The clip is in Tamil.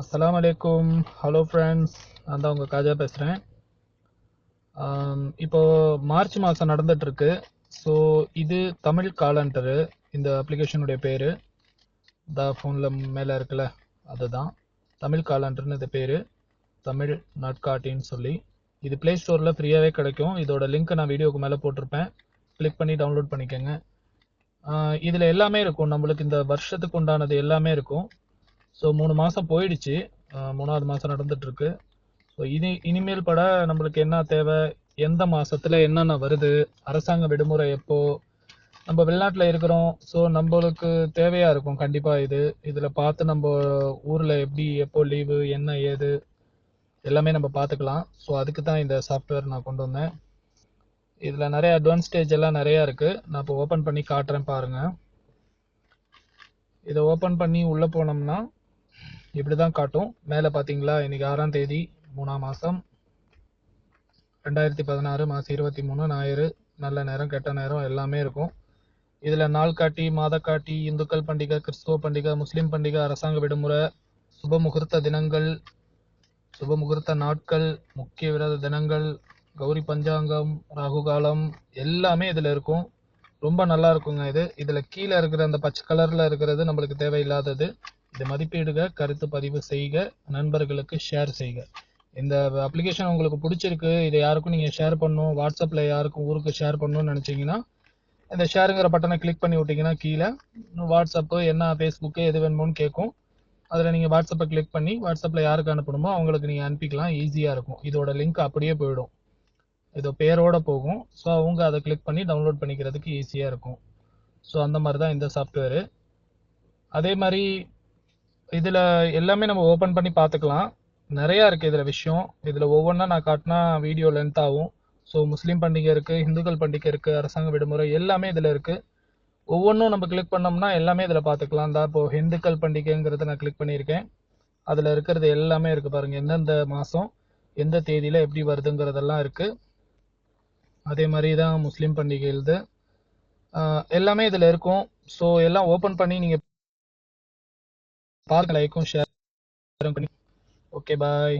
அஸ்லாம் அலைக்கும். ஹலோ ஃப்ரெண்ட்ஸ் நான் தான் உங்கள் காஜா பேசுகிறேன் இப்போது மார்ச் மாதம் நடந்துகிட்ருக்கு ஸோ இது தமிழ் காலண்டரு இந்த அப்ளிகேஷனுடைய பேர். த ஃபோனில் மேலே இருக்குல்ல அதுதான். தமிழ் காலண்டர்னு இது பேர். தமிழ் நாட்காட்டின்னு சொல்லி. இது ப்ளே ஸ்டோரில் ஃப்ரீயாகவே கிடைக்கும். இதோட லிங்க்கை நான் வீடியோக்கு மேலே போட்டிருப்பேன். கிளிக் பண்ணி டவுன்லோட் பண்ணிக்கோங்க. இதில் எல்லாமே இருக்கும். நம்மளுக்கு இந்த வருஷத்துக்கு உண்டானது எல்லாமே இருக்கும். ஸோ மூணு மாதம் போயிடுச்சு. மூணாவது மாதம் நடந்துட்டு இருக்கு ஸோ இனி இனிமேல் பட நம்மளுக்கு என்ன தேவை? எந்த மாதத்தில் என்னென்ன வருது? அரசாங்க விடுமுறை எப்போ? நம்ம வெளிநாட்டில் இருக்கிறோம். ஸோ நம்மளுக்கு தேவையாக இருக்கும். கண்டிப்பாக இது. இதில் பார்த்து நம்ம ஊரில் எப்படி எப்போ லீவு என்ன ஏது? எல்லாமே நம்ம பார்த்துக்கலாம். ஸோ அதுக்கு தான் இந்த சாஃப்ட்வேர் நான் கொண்டு வந்தேன். இதில் நிறைய அட்வான்ஸ்டேஜ் எல்லாம் நிறையா இருக்குது நான் இப்போ ஓப்பன் பண்ணி காட்டுறேன் பாருங்கள் இதை ஓப்பன் பண்ணி உள்ளே போனோம்னா இப்படி தான் காட்டும். மேலே பார்த்தீங்களா இன்னைக்கு ஆறாம் தேதி மூணாம் மாதம் ரெண்டாயிரத்தி பதினாறு மாதம் இருபத்தி மூணு ஞாயிறு. நல்ல நேரம் கெட்ட நேரம் எல்லாமே இருக்கும். இதில் நாள் காட்டி மாத காட்டி இந்துக்கள் பண்டிகை கிறிஸ்துவ பண்டிகை முஸ்லீம் பண்டிகை அரசாங்க விடுமுறை சுப முகூர்த்த தினங்கள் சுப முகூர்த்த நாட்கள் முக்கிய விரத தினங்கள் கௌரி பஞ்சாங்கம் ராகு காலம் எல்லாமே இதில் இருக்கும். ரொம்ப நல்லா இருக்குங்க இது. இதில் கீழே இருக்கிற அந்த பச்சை கலரில் இருக்கிறது நம்மளுக்கு தேவையில்லாதது. இதை மதிப்பீடுக கருத்து பதிவு செய்க நண்பர்களுக்கு ஷேர் செய்க. இந்த அப்ளிகேஷன் உங்களுக்கு பிடிச்சிருக்கு இதை யாருக்கும் நீங்கள் ஷேர் பண்ணணும் வாட்ஸ்அப்பில் யாருக்கும் ஊருக்கு ஷேர் பண்ணணும்னு நினச்சிங்கன்னா இந்த ஷேருங்கிற பட்டனை கிளிக் பண்ணி விட்டிங்கன்னா கீழே வாட்ஸ்அப்பு என்ன ஃபேஸ்புக்கு எது வேணுமோன்னு கேட்கும் அதில் நீங்கள் வாட்ஸ்அப்பை கிளிக் பண்ணி வாட்ஸ்அப்பில் யாருக்கு அனுப்பணுமோ அவங்களுக்கு நீங்கள் அனுப்பிக்கலாம் ஈஸியாக இருக்கும். இதோட லிங்க் அப்படியே போயிடும். இதோ பேரோட போகும். ஸோ அவங்க அதை கிளிக் பண்ணி டவுன்லோட் பண்ணிக்கிறதுக்கு ஈஸியாக இருக்கும். ஸோ அந்த மாதிரி தான் இந்த சாஃப்ட்வேரு அதே மாதிரி இதில் எல்லாமே நம்ம ஓப்பன் பண்ணி பார்த்துக்கலாம். நிறையா இருக்குது இதில் விஷயம். இதில் ஒவ்வொன்றா நான் காட்டினா வீடியோ லென்த் ஆகும். ஸோ முஸ்லீம் பண்டிகை இருக்குது இந்துக்கள் பண்டிகை இருக்குது அரசாங்க விடுமுறை எல்லாமே இதில் இருக்குது ஒவ்வொன்றும் நம்ம கிளிக் பண்ணோம்னா எல்லாமே இதில் பார்த்துக்கலாம். தான் இப்போ இந்துக்கள் பண்டிகைங்கிறத நான் கிளிக் பண்ணியிருக்கேன். அதில் இருக்கிறது எல்லாமே இருக்குது பாருங்கள் எந்தெந்த மாதம் எந்த தேதியில் எப்படி வருதுங்கிறதெல்லாம் இருக்குது அதே மாதிரி தான் முஸ்லீம் பண்டிகை இது எல்லாமே இதில் இருக்கும். ஸோ எல்லாம் ஓப்பன் பண்ணி நீங்கள் பாருங்க லைக்கும் ஷேர் பண்ணி. Okay bye